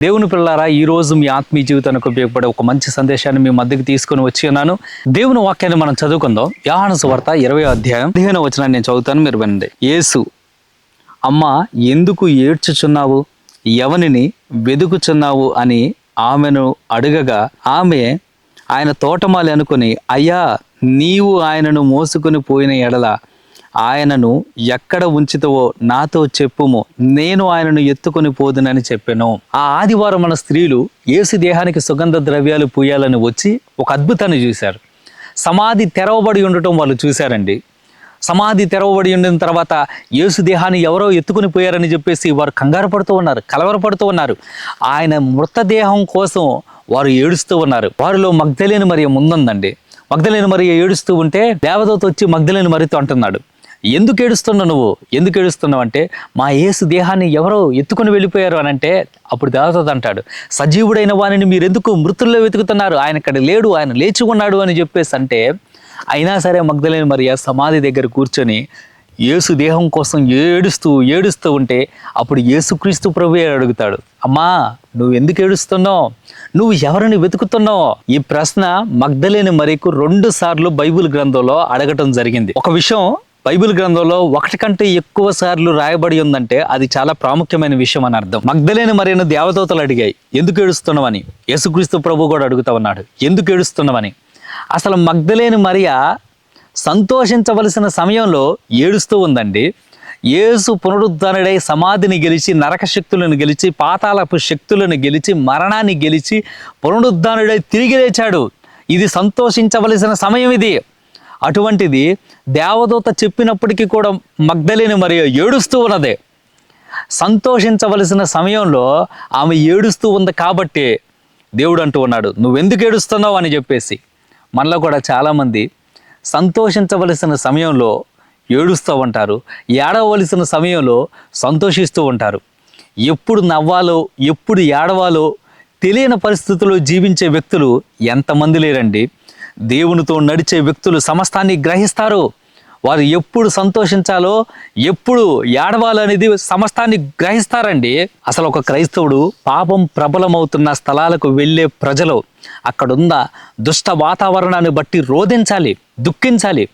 దేవుని పిల్లారా ఈ రోజు మీ ఆత్మీయ జీవితానికి ఉపయోగపడే ఒక మంచి సందేశాన్ని మీ మధ్యకి తీసుకొని వచ్చి ఉన్నాను. దేవుని వాక్యాన్ని మనం చదువుకుందాం. యాహాను సువార్త ఇరవై అధ్యాయం పదిహేను వచనాన్ని నేను చదువుతాను మీరు వినండి. యేసు అమ్మ ఎందుకు ఏడ్చుచున్నావు? ఎవనిని వెదుకుచున్నావు? అని ఆమెను అడగగా ఆమె ఆయన తోటమాలి అనుకుని అయ్యా నీవు ఆయనను మోసుకొని పోయిన ఎడల ఆయనను ఎక్కడ ఉంచుతావో నాతో చెప్పుము. నేను ఆయనను ఎత్తుకొని పోదునని చెప్పాను. ఆ ఆదివారం మన స్త్రీలు యేసు దేహానికి సుగంధ ద్రవ్యాలు పూయాలని వచ్చి ఒక అద్భుతాన్ని చూశారు. సమాధి తెరవబడి ఉండటం వాళ్ళు చూశారండి. సమాధి తెరవబడి ఉండిన తర్వాత యేసు దేహాన్ని ఎవరో ఎత్తుకుని పోయారని చెప్పేసి వారు కంగారు పడుతూ ఉన్నారు కలవరపడుతూ ఉన్నారు. ఆయన మృతదేహం కోసం వారు ఏడుస్తూ ఉన్నారు. వారిలో మగ్ధలేని మరి ముందుందండి. మగ్ధలేని మరి ఏడుస్తూ ఉంటే దేవదూత వచ్చి మగ్ధలేని మరితో అంటున్నాడు. ఎందుకు ఏడుస్తున్నావు నువ్వు? ఎందుకు ఏడుస్తున్నావు అంటే మా యేసు దేహాన్ని ఎవరో ఎత్తుకొని వెళ్ళిపోయారు అని అంటే అప్పుడు దేవత అంటాడు సజీవుడైన వానిని మీరు ఎందుకు మృతుల్లో వెతుకుతున్నారు? ఆయన ఇక్కడ లేడు ఆయన లేచి ఉన్నాడు అని చెప్పేసి అంటే అయినా సరే మగ్ధలేని మరియ సమాధి దగ్గర కూర్చొని యేసు దేహం కోసం ఏడుస్తూ ఏడుస్తూ ఉంటే అప్పుడు యేసుక్రీస్తు ప్రభు అడుగుతాడు అమ్మా నువ్వు ఎందుకు ఏడుస్తున్నావు? నువ్వు ఎవరిని వెతుకుతున్నావు? ఈ ప్రశ్న మగ్ధలేని మరీకు రెండు సార్లు బైబిల్ గ్రంథంలో అడగటం జరిగింది. ఒక విషయం బైబిల్ గ్రంథంలో ఒకటి కంటే ఎక్కువ సార్లు రాయబడి ఉందంటే అది చాలా ప్రాముఖ్యమైన విషయం అని అర్థం. మగ్ధలేని మరియను దేవదూతలు అడిగాయి ఎందుకు ఏడుస్తున్నావని? యేసుక్రీస్తు ప్రభు కూడా అడుగుతా ఉన్నాడు ఎందుకు ఏడుస్తున్నావని? అసలు మగ్ధలేని మరియ సంతోషించవలసిన సమయంలో ఏడుస్తూ ఉందండి. యేసు పునరుద్ధరణడై సమాధిని గెలిచి నరక శక్తులను గెలిచి పాతాలపు శక్తులను గెలిచి మరణాన్ని గెలిచి పునరుద్ధానుడై తిరిగి లేచాడు. ఇది సంతోషించవలసిన సమయం ఇది. అటువంటిది దేవదూత చెప్పినప్పటికీ కూడా మగ్ధలేని మరియు ఏడుస్తూ ఉన్నదే. సంతోషించవలసిన సమయంలో ఆమె ఏడుస్తూ ఉంది కాబట్టి దేవుడు అంటూ ఉన్నాడు నువ్వెందుకు ఏడుస్తున్నావు? అని చెప్పేసి. మనలో కూడా చాలామంది సంతోషించవలసిన సమయంలో ఏడుస్తూ ఉంటారు ఏడవలసిన సమయంలో సంతోషిస్తూ ఉంటారు. ఎప్పుడు నవ్వాలో ఎప్పుడు ఏడవాలో తెలియని పరిస్థితుల్లో జీవించే వ్యక్తులు ఎంతమంది లేరండి. దేవునితో నడిచే వ్యక్తులు సమస్తాన్ని గ్రహిస్తారు. వారు ఎప్పుడు సంతోషించాలో ఎప్పుడు ఏడవాలనేది సమస్తాన్ని గ్రహిస్తారండి. అసలు ఒక క్రైస్తవుడు పాపం ప్రబలమవుతున్న స్థలాలకు వెళ్ళే ప్రజలు అక్కడున్న దుష్ట వాతావరణాన్ని బట్టి రోధించాలి దుఃఖించాలి.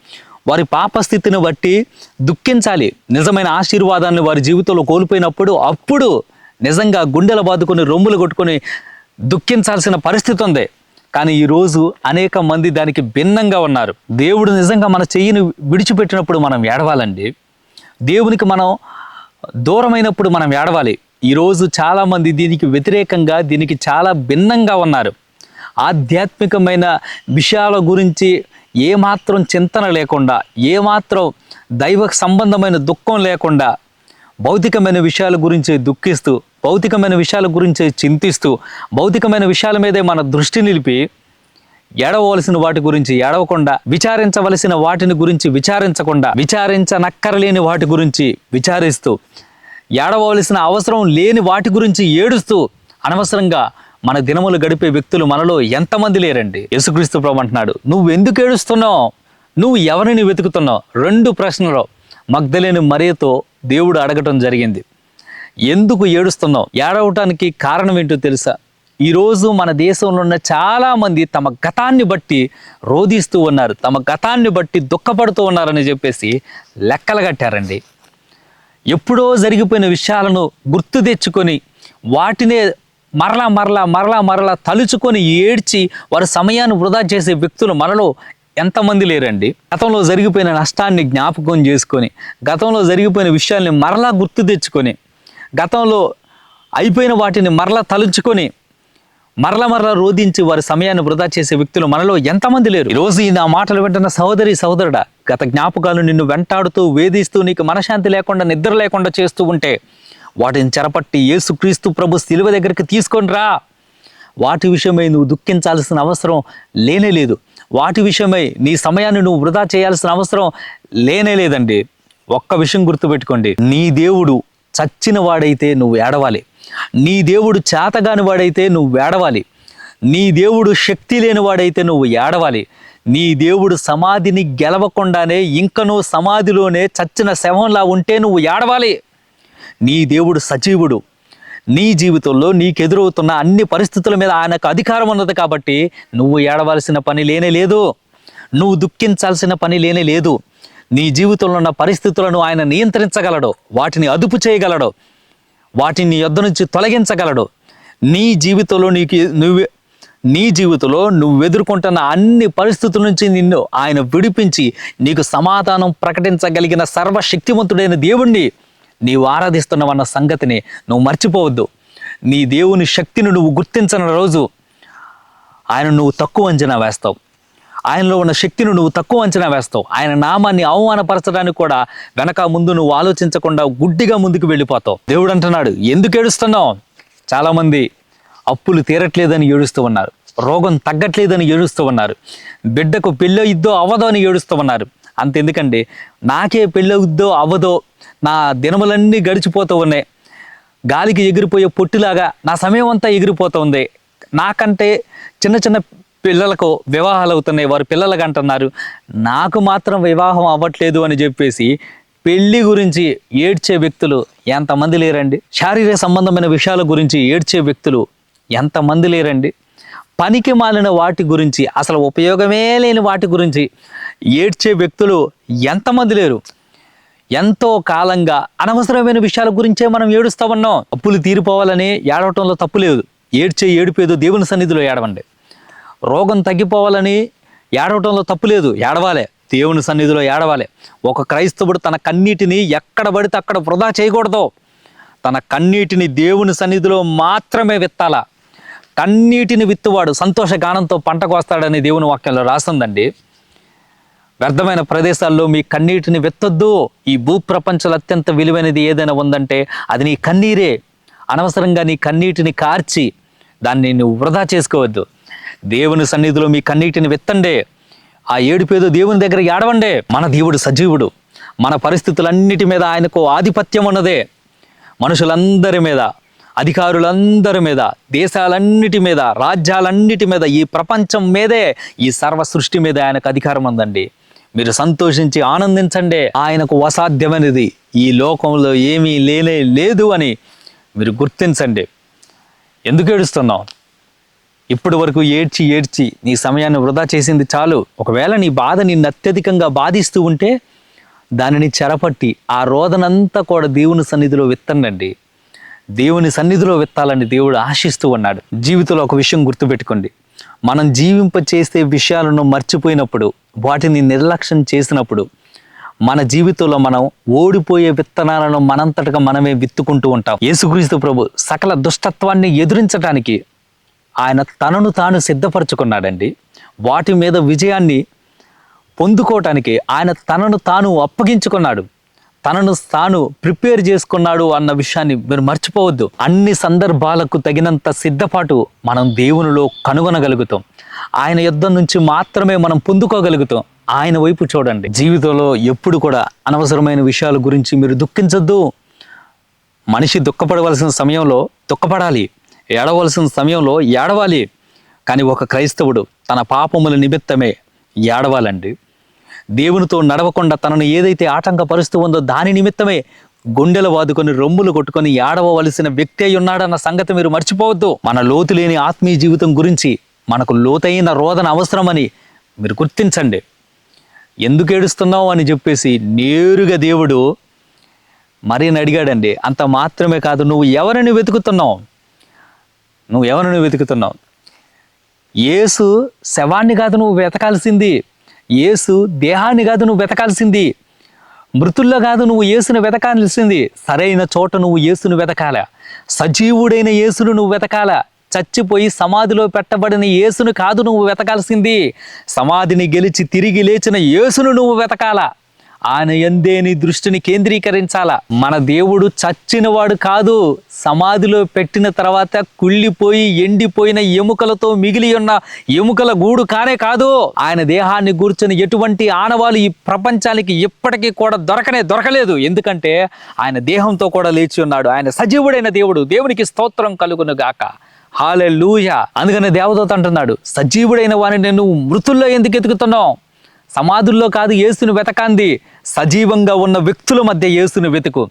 వారి పాపస్థితిని బట్టి దుఃఖించాలి. నిజమైన ఆశీర్వాదాన్ని వారి జీవితంలో కోల్పోయినప్పుడు అప్పుడు నిజంగా గుండెల బాదుకొని రొమ్ములు కొట్టుకొని దుఃఖించాల్సిన పరిస్థితి ఉంది. కానీ ఈరోజు అనేక మంది దానికి భిన్నంగా ఉన్నారు. దేవుడు నిజంగా మన చెయ్యిని విడిచిపెట్టినప్పుడు మనం ఏడవాలండి? దేవునికి మనం దూరమైనప్పుడు మనం ఏడవాలి? ఈరోజు చాలామంది దీనికి వ్యతిరేకంగా దీనికి చాలా భిన్నంగా ఉన్నారు. ఆధ్యాత్మికమైన విషయాల గురించి ఏమాత్రం చింతన లేకుండా ఏమాత్రం దైవ సంబంధమైన దుఃఖం లేకుండా భౌతికమైన విషయాల గురించి దుఃఖిస్తూ భౌతికమైన విషయాల గురించి చింతిస్తూ భౌతికమైన విషయాల మీదే మన దృష్టి నిలిపి ఏడవలసిన వాటి గురించి ఏడవకుండా విచారించవలసిన వాటిని గురించి విచారించకుండా విచారించనక్కరలేని వాటి గురించి విచారిస్తూ ఏడవలసిన అవసరం లేని వాటి గురించి ఏడుస్తూ అనవసరంగా మన దినములు గడిపే వ్యక్తులు మనలో ఎంతమంది లేరండి? యేసుక్రీస్తు ప్రభు అంటున్నాడు నువ్వు ఎందుకు ఏడుస్తున్నావు? నువ్వు ఎవరిని వెతుకుతున్నావు? రెండు ప్రశ్నలు. మగ్ధలేని మరియతో దేవుడు అడగటం జరిగింది. ఎందుకు ఏడుస్తున్నావు? ఏడవటానికి కారణం ఏంటో తెలుసా? ఈరోజు మన దేశంలో ఉన్న చాలామంది తమ గతాన్ని బట్టి రోధిస్తూ ఉన్నారు. తమ గతాన్ని బట్టి దుఃఖపడుతూ ఉన్నారని చెప్పేసి లెక్కలు కట్టారండి. ఎప్పుడో జరిగిపోయిన విషయాలను గుర్తు తెచ్చుకొని వాటినే మరలా మరలా మరలా మరలా తలుచుకొని ఏడ్చి వారి సమయాన్ని వృధా చేసే వ్యక్తులు మనలో ఎంతమంది లేరండి? గతంలో జరిగిపోయిన నష్టాన్ని జ్ఞాపకం చేసుకొని గతంలో జరిగిపోయిన విషయాల్ని మరలా గుర్తు తెచ్చుకొని గతంలో అయిపోయిన వాటిని మరలా తలుచుకొని మరల మరల రోధించి వారి సమయాన్ని వృధా చేసే వ్యక్తులు మనలో ఎంతమంది లేరు? ఈరోజు ఈ నా మాటలు వింటున్న సహోదరి సహోదరుడా గత జ్ఞాపకాలు నిన్ను వెంటాడుతూ వేధిస్తూ నీకు మనశాంతి లేకుండా నిద్ర లేకుండా చేస్తూ ఉంటే వాటిని చెరపట్టి యేసుక్రీస్తు ప్రభు శిలువ దగ్గరికి తీసుకొని రా. వాటి విషయమై నువ్వు దుఃఖించాల్సిన అవసరం లేనే లేదు. వాటి విషయమై నీ సమయాన్ని నువ్వు వృధా చేయాల్సిన అవసరం లేనే లేదండి. ఒక్క విషయం గుర్తుపెట్టుకోండి. నీ దేవుడు చచ్చిన వాడైతే నువ్వు ఏడవాలి. నీ దేవుడు చేతగాని వాడైతే నువ్వు ఏడవాలి. నీ దేవుడు శక్తి లేని వాడైతే నువ్వు ఏడవాలి. నీ దేవుడు సమాధిని గెలవకుండానే ఇంకనూ సమాధిలోనే చచ్చిన శవంలా ఉంటే నువ్వు ఏడవాలి. నీ దేవుడు సజీవుడు. నీ జీవితంలో నీకు ఎదురవుతున్న అన్ని పరిస్థితుల మీద ఆయనకు అధికారం ఉన్నది కాబట్టి నువ్వు ఏడవలసిన పని లేనే లేదు. నువ్వు దుఃఖించాల్సిన పని లేనే లేదు. నీ జీవితంలో ఉన్న పరిస్థితులను ఆయన నియంత్రించగలడు. వాటిని అదుపు చేయగలడు. వాటిని నీ యొద్ద నుంచి తొలగించగలడు. నీ జీవితంలో నీకు నువ్వు నీ జీవితంలో నువ్వు ఎదుర్కొంటున్న అన్ని పరిస్థితుల నుంచి నిన్ను ఆయన విడిపించి నీకు సమాధానం ప్రకటించగలిగిన సర్వశక్తివంతుడైన దేవుణ్ణి. నీవు ఆరాధిస్తున్నావన్న సంగతిని నువ్వు మర్చిపోవద్దు. నీ దేవుని శక్తిని నువ్వు గుర్తించని రోజు ఆయన నువ్వు తక్కువ అంచనా వేస్తావు. ఆయనలో ఉన్న శక్తిని నువ్వు తక్కువ అంచనా వేస్తావు. ఆయన నామాన్ని అవమానపరచడానికి కూడా వెనక ముందు నువ్వు ఆలోచించకుండా గుడ్డిగా ముందుకు వెళ్ళిపోతావు. దేవుడు అంటున్నాడు ఎందుకు ఏడుస్తున్నావు? చాలామంది అప్పులు తీరట్లేదని ఏడుస్తూ ఉన్నారు. రోగం తగ్గట్లేదని ఏడుస్తూ ఉన్నారు. బిడ్డకు పెళ్ళయిద్దో అవ్వదో అని ఏడుస్తూ ఉన్నారు. అంతెందుకండి నాకే పెళ్ళి ఇద్దో అవ్వదో నా దినములన్నీ గడిచిపోతూ ఉన్నాయి. గాలికి ఎగిరిపోయే పొట్టిలాగా నా సమయం అంతా ఎగిరిపోతూ ఉంది. నాకంటే చిన్న చిన్న పిల్లలకు వివాహాలు అవుతున్నాయి. వారు పిల్లలకు అంటున్నారు. నాకు మాత్రం వివాహం అవ్వట్లేదు అని చెప్పేసి పెళ్ళి గురించి ఏడ్చే వ్యక్తులు ఎంతమంది లేరండి? శారీరక సంబంధమైన విషయాల గురించి ఏడ్చే వ్యక్తులు ఎంతమంది లేరండి? పనికి మాలిన వాటి గురించి అసలు ఉపయోగమే లేని వాటి గురించి ఏడ్చే వ్యక్తులు ఎంతమంది లేరు? ఎంతో కాలంగా అనవసరమైన విషయాల గురించే మనం ఏడుస్తా ఉన్నాం. అప్పులు తీరిపోవాలని ఏడవటంలో తప్పు లేదు. ఏడ్చే ఏడుపేదో దేవుని సన్నిధిలో ఏడవండి. రోగం తగ్గిపోవాలని ఏడవటంలో తప్పు లేదు. ఏడవాలే. దేవుని సన్నిధిలో ఏడవాలి. ఒక క్రైస్తవుడు తన కన్నీటిని ఎక్కడ పడితే అక్కడ వృధా చేయకూడదు. తన కన్నీటిని దేవుని సన్నిధిలో మాత్రమే విత్తాల? కన్నీటిని విత్తువాడు సంతోష గానంతో పంట కోస్తాడని దేవుని వాక్యంలో రాస్తుందండి వ్యర్థమైన ప్రదేశాల్లో మీ కన్నీటిని వెత్తొద్దు. ఈ భూప్రపంచంలో అత్యంత విలువైనది ఏదైనా ఉందంటే అది నీ కన్నీరే. అనవసరంగా నీ కన్నీటిని కార్చి దాన్ని నువ్వు వృధా చేసుకోవద్దు. దేవుని సన్నిధిలో మీ కన్నీటిని వెత్తండే. ఆ ఏడుపేదో దేవుని దగ్గర ఏడవండే. మన దేవుడు సజీవుడు. మన పరిస్థితులన్నిటి మీద ఆయనకు ఆధిపత్యం ఉన్నదే. మనుషులందరి మీద అధికారులందరి మీద దేశాలన్నిటి మీద రాజ్యాలన్నిటి మీద ఈ ప్రపంచం మీదే ఈ సర్వ సృష్టి మీద ఆయనకు అధికారం ఉందండి. మీరు సంతోషించి ఆనందించండి. ఆయనకు అసాధ్యమైనది ఈ లోకంలో ఏమీ లేనే లేదు అని మీరు గుర్తించండి. ఎందుకు ఏడుస్తున్నావు? ఇప్పటి వరకు ఏడ్చి ఏడ్చి నీ సమయాన్ని వృధా చేసింది చాలు. ఒకవేళ నీ బాధ నిన్ను అత్యధికంగా బాధిస్తూ ఉంటే దానిని చెరపట్టి ఆ రోదనంతా కూడా దేవుని సన్నిధిలో విత్తండి దేవుని సన్నిధిలో విత్తాలని దేవుడు ఆశిస్తూ ఉన్నాడు. జీవితంలో ఒక విషయం గుర్తుపెట్టుకోండి. మనం జీవింప చేసే విషయాలను మర్చిపోయినప్పుడు వాటిని నిర్లక్ష్యం చేసినప్పుడు మన జీవితంలో మనం ఓడిపోయే విత్తనాలను మనంతటగా మనమే విత్తుకుంటూ ఉంటాం. యేసుక్రీస్తు ప్రభు సకల దుష్టత్వాన్ని ఎదురించడానికి ఆయన తనను తాను సిద్ధపరచుకున్నాడండి. వాటి మీద విజయాన్ని పొందుకోవటానికి ఆయన తనను తాను అప్పగించుకున్నాడు. తనను తాను ప్రిపేర్ చేసుకున్నాడు అన్న విషయాన్ని మీరు మర్చిపోవద్దు. అన్ని సందర్భాలకు తగినంత సిద్ధపాటు మనం దేవునిలో కనుగొనగలుగుతాం. ఆయన యుద్ధం నుంచి మాత్రమే మనం పొందుకోగలుగుతాం. ఆయన వైపు చూడండి. జీవితంలో ఎప్పుడు కూడా అనవసరమైన విషయాల గురించి మీరు దుఃఖించొద్దు. మనిషి దుఃఖపడవలసిన సమయంలో దుఃఖపడాలి. ఏడవలసిన సమయంలో ఏడవాలి. కానీ ఒక క్రైస్తవుడు తన పాపముల నిమిత్తమే ఏడవాలండి. దేవునితో నడవకుండా తనను ఏదైతే ఆటంకపరుస్తూ ఉందో దాని నిమిత్తమే గుండెలు వాదుకొని రొమ్ములు కొట్టుకొని ఏడవవలసిన వ్యక్తి అయి ఉన్నాడన్న సంగతి మీరు మర్చిపోవద్దు. మన లోతు లేని ఆత్మీయ జీవితం గురించి మనకు లోతైన రోదన అవసరమని మీరు గుర్తించండి. ఎందుకు ఏడుస్తున్నావు అని చెప్పేసి నేరుగా దేవుడు మరీని అడిగాడండి. అంత మాత్రమే కాదు నువ్వు ఎవరిని వెతుకుతున్నావు? నువ్వు ఎవరిని వెతుకుతున్నావు? యేసు శవాన్ని కాదు నువ్వు వెతకాల్సింది. యేసు దేహాన్ని కాదు నువ్వు వెతకాల్సింది. మృతుల్లో కాదు నువ్వు యేసును వెతకాల్సింది. సరైన చోట నువ్వు యేసును వెతకాల. సజీవుడైన యేసును నువ్వు వెతకాల. చచ్చిపోయి సమాధిలో పెట్టబడిన యేసును కాదు నువ్వు వెతకాల్సింది. సమాధిని గెలిచి తిరిగి లేచిన యేసును నువ్వు వెతకాల. ఆయన ఎందే నీ దృష్టిని కేంద్రీకరించాలా? మన దేవుడు చచ్చినవాడు కాదు. సమాధిలో పెట్టిన తర్వాత కుళ్ళిపోయి ఎండిపోయిన ఎముకలతో మిగిలి ఉన్న ఎముకల గూడు కానే కాదు. ఆయన దేహాన్ని గూర్చిన ఎటువంటి ఆనవాలు ఈ ప్రపంచానికి ఇప్పటికీ కూడా దొరకనే దొరకలేదు. ఎందుకంటే ఆయన దేహంతో కూడా లేచి ఉన్నాడు. ఆయన సజీవుడైన దేవుడు. దేవునికి స్తోత్రం కలుగును గాక. హాలే లూయ అందుకనే దేవదూత అంటున్నాడు సజీవుడైన వారిని నువ్వు మృతుల్లో ఎందుకు ఎతుకుతున్నావు సమాధుల్లో కాదు యేసును వెతకాంది. సజీవంగా ఉన్న వ్యక్తుల మధ్య యేసును వెతుకు.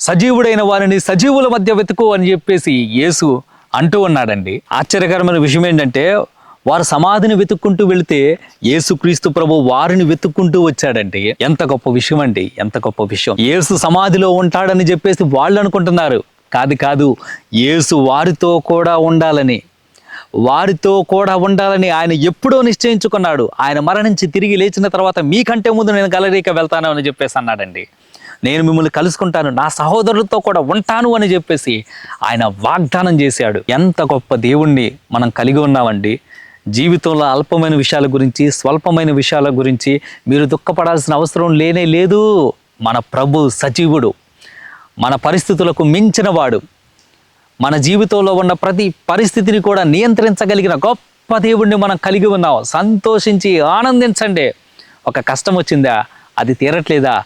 సజీవుడైన వారిని సజీవుల మధ్య వెతుకు అని చెప్పేసి యేసు అంటూ ఉన్నాడండి. ఆశ్చర్యకరమైన విషయం ఏంటంటే వారు సమాధిని వెతుక్కుంటూ వెళితే యేసుక్రీస్తు ప్రభు వారిని వెతుక్కుంటూ వచ్చాడండి. ఎంత గొప్ప విషయం అండి ఎంత గొప్ప విషయం. యేసు సమాధిలో ఉంటాడని చెప్పేసి వాళ్ళు అనుకుంటున్నారు. కాదు కాదు యేసు వారితో కూడా ఉండాలని. వారితో కూడా ఉండాలని ఆయన ఎప్పుడో నిశ్చయించుకున్నాడు. ఆయన మరణించి తిరిగి లేచిన తర్వాత మీకంటే ముందు నేను గలరీక వెళ్తాను అని చెప్పేసి అన్నాడండి. నేను మిమ్మల్ని కలుసుకుంటాను నా సహోదరులతో కూడా ఉంటాను అని చెప్పేసి ఆయన వాగ్దానం చేశాడు. ఎంత గొప్ప దేవుణ్ణి మనం కలిగి ఉన్నామండి. జీవితంలో అల్పమైన విషయాల గురించి స్వల్పమైన విషయాల గురించి మీరు దుఃఖపడాల్సిన అవసరం లేనే లేదు. మన ప్రభు సజీవుడు. మన పరిస్థితులకు మించిన వాడు మన జీవితంలో ఉన్న ప్రతి పరిస్థితిని కూడా నియంత్రించగలిగిన గొప్ప దేవుణ్ణి మనం కలిగి ఉన్నాం. సంతోషించి ఆనందించండి. ఒక కష్టం వచ్చిందా? అది తీరట్లేదా?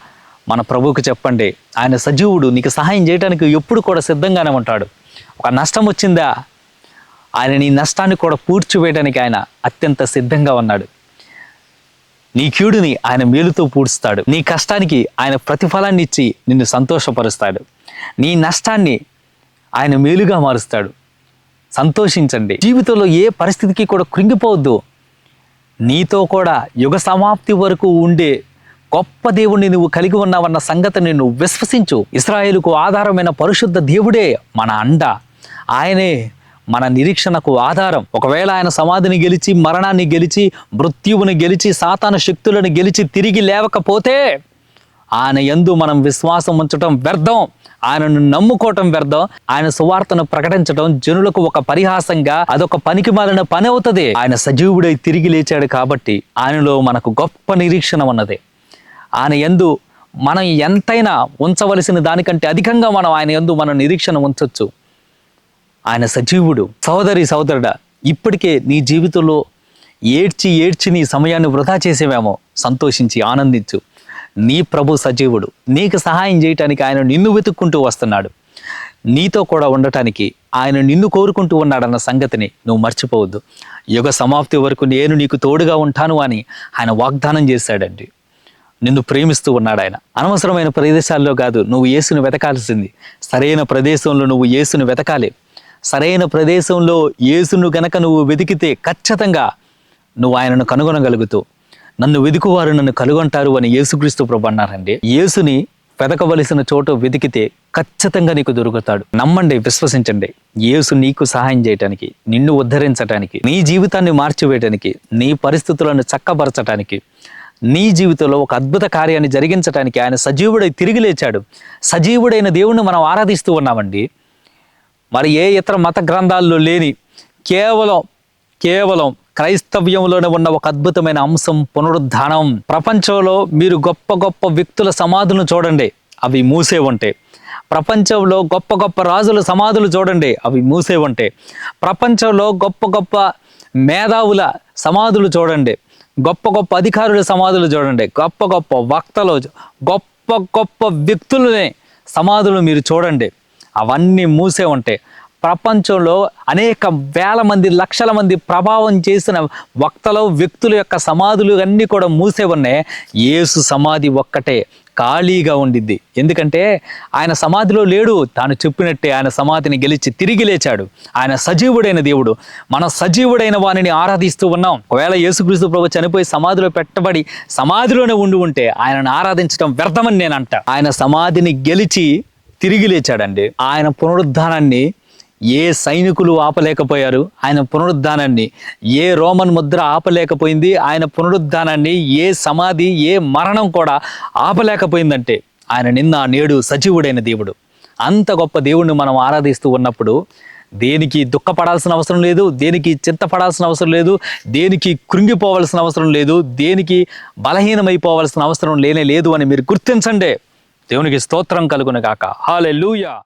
మన ప్రభువుకు చెప్పండి. ఆయన సజీవుడు నీకు సహాయం చేయడానికి ఎప్పుడు కూడా సిద్ధంగానే ఉంటాడు. ఒక నష్టం వచ్చిందా? ఆయన నీ నష్టాన్ని కూడా పూడ్చివేయడానికి ఆయన అత్యంత సిద్ధంగా ఉన్నాడు. నీ కీడుని ఆయన మేలుతో పూడుస్తాడు. నీ కష్టానికి ఆయన ప్రతిఫలాన్ని ఇచ్చి నిన్ను సంతోషపరుస్తాడు. నీ నష్టాన్ని ఆయన మేలుగా మారుస్తాడు. సంతోషించండి. జీవితంలో ఏ పరిస్థితికి కూడా కృంగిపోవద్దు. నీతో కూడా యుగ సమాప్తి వరకు ఉండే గొప్ప దేవుణ్ణి నువ్వు కలిగి ఉన్నావన్న సంగతిని నువ్వు విశ్వసించు. ఇస్రాయేలుకు ఆధారమైన పరిశుద్ధ దేవుడే మన అండ. ఆయనే మన నిరీక్షణకు ఆధారం. ఒకవేళ ఆయన సమాధిని గెలిచి మరణాన్ని గెలిచి మృత్యువుని గెలిచి సాతాన శక్తులను గెలిచి తిరిగి లేవకపోతే ఆయన యందు మనం విశ్వాసం ఉంచటం వ్యర్థం. ఆయనను నమ్ముకోవటం వ్యర్థం. ఆయన సువార్తను ప్రకటించడం జనులకు ఒక పరిహాసంగా అదొక పనికి మాలిన పని అవుతుంది. ఆయన సజీవుడై తిరిగి లేచాడు కాబట్టి ఆయనలో మనకు గొప్ప నిరీక్షణ ఉన్నది. ఆయన యందు మనం ఎంతైనా ఉంచవలసిన దానికంటే అధికంగా మనం ఆయన యందు మన నిరీక్షణ ఉంచవచ్చు ఆయన సజీవుడు సహోదరి సహోదరుడా ఇప్పటికే నీ జీవితంలో ఏడ్చి ఏడ్చి నీ సమయాన్ని వృధా చేసేవేమో. సంతోషించి ఆనందించు. నీ ప్రభు సజీవుడు. నీకు సహాయం చేయటానికి ఆయన నిన్ను వెతుక్కుంటూ వస్తున్నాడు. నీతో కూడా ఉండటానికి ఆయన నిన్ను కోరుకుంటూ ఉన్నాడన్న సంగతిని నువ్వు మర్చిపోవద్దు. యుగ సమాప్తి వరకు నేను నీకు తోడుగా ఉంటాను అని ఆయన వాగ్దానం చేశాడండి. నిన్ను ప్రేమిస్తూ ఉన్నాడు ఆయన. అనవసరమైన ప్రదేశాల్లో కాదు నువ్వు ఏసును వెతకాల్సింది. సరైన ప్రదేశంలో నువ్వు యేసును వెతకాలి. సరైన ప్రదేశంలో యేసును గనక నువ్వు వెతికితే ఖచ్చితంగా నువ్వు ఆయనను కనుగొనగలుగుతూ నన్ను వెతుకువారు నన్ను కలుగొంటారు అని యేసుక్రీస్తు ప్రభు అన్నారండి. యేసుని వెతకవలసిన చోట వెతికితే ఖచ్చితంగా నీకు దొరుకుతాడు. నమ్మండి విశ్వసించండి. యేసు నీకు సహాయం చేయటానికి నిన్ను ఉద్ధరించటానికి నీ జీవితాన్ని మార్చివేయటానికి నీ పరిస్థితులను చక్కబరచటానికి నీ జీవితంలో ఒక అద్భుత కార్యాన్ని జరిగించటానికి ఆయన సజీవుడై తిరిగి లేచాడు. సజీవుడైన దేవుణ్ణి మనం ఆరాధిస్తూ ఉన్నామండి. మరి ఏ ఇతర మత గ్రంథాల్లో లేని కేవలం కేవలం క్రైస్తవ్యంలోనే ఉన్న ఒక అద్భుతమైన అంశం పునరుద్ధానం. ప్రపంచంలో మీరు గొప్ప గొప్ప వ్యక్తుల సమాధులను చూడండి అవి మూసే ఉంటాయి ప్రపంచంలో గొప్ప గొప్ప రాజుల సమాధులు చూడండి అవి మూసే ఉంటాయి ప్రపంచంలో గొప్ప గొప్ప మేధావుల సమాధులు చూడండి గొప్ప గొప్ప అధికారుల సమాధులు చూడండి గొప్ప గొప్ప వక్తలు గొప్ప గొప్ప వ్యక్తులనే సమాధులు మీరు చూడండి అవన్నీ మూసే ఉంటాయి ప్రపంచంలో అనేక వేల మంది లక్షల మంది ప్రభావం చేసిన వక్తలు వ్యక్తుల యొక్క సమాధులు అన్నీ కూడా మూసే ఉన్నాయి. యేసు సమాధి ఒక్కటే ఖాళీగా ఉండిద్ది. ఎందుకంటే ఆయన సమాధిలో లేడు. తాను చెప్పినట్టే ఆయన సమాధిని గెలిచి తిరిగి లేచాడు. ఆయన సజీవుడైన దేవుడు. మన సజీవుడైన వానిని ఆరాధిస్తూ ఉన్నాం. ఒకవేళ యేసుక్రీస్తు ప్రభు చనిపోయి సమాధిలో పెట్టబడి సమాధిలోనే ఉండి ఉంటే ఆయనను ఆరాధించడం వ్యర్థమని నేను అంట ఆయన సమాధిని గెలిచి తిరిగి లేచాడండి. ఆయన పునరుద్ధానాన్ని ఏ సైనికులు ఆపలేకపోయారు? ఆయన పునరుద్ధానాన్ని. ఏ రోమన్ ముద్ర ఆపలేకపోయింది? ఆయన పునరుద్ధానాన్ని ఏ సమాధి ఏ మరణం కూడా ఆపలేకపోయిందంటే ఆయన నిన్న నేడు సజీవుడైన దేవుడు. అంత గొప్ప దేవుణ్ణి మనం ఆరాధిస్తూ ఉన్నప్పుడు దేనికి దుఃఖపడాల్సిన అవసరం లేదు దేనికి చింతపడాల్సిన అవసరం లేదు దేనికి కృంగిపోవాల్సిన అవసరం లేదు దేనికి బలహీనమైపోవాల్సిన అవసరం లేనే లేదు అని మీరు గుర్తించండి. దేవునికి స్తోత్రం కలుగును గాక. హాలెలూయా